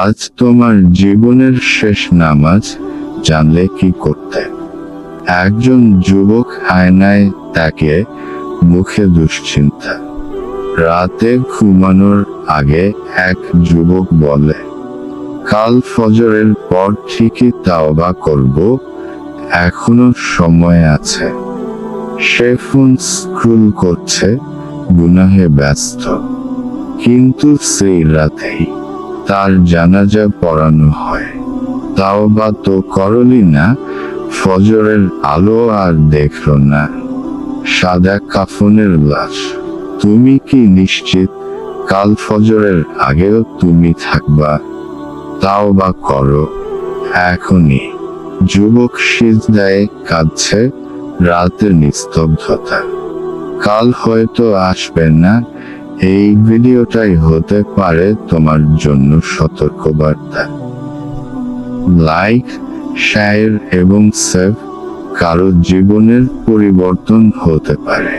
আজ তোমার জীবনের শেষ নামাজ জানলে কি করতে? একজন যুবক আয়নায় তাকে মুখে দুশ্চিন্তা। রাতে ঘুমানোর আগে এক যুবক বলে, কাল ফজরের পর ঠিকই তাওবা করব, এখনও সময় আছে। সে ফোন স্ক্রুল করছে, গুনাহে ব্যস্ত। কিন্তু সেই রাতেই তার জানাজা পড়ানো হয়। তাও বা তো করলি না, ফজরের আলো আর দেখল না। সাদা কাফনের লাশ। তুমি কি নিশ্চিত? কাল ফজরের আগেও তুমি থাকবা। তাও বা করো। এখনই। যুবক সিজদায় কাঁদছে, রাতের নিস্তব্ধতা। কাল হয়তো আসবে না এই ভিডিওটাই হতে পারে তোমার জন্য সতর্কবার্তা। লাইক, শেয়ার এবং সেভ কারও জীবনের পরিবর্তন হতে পারে।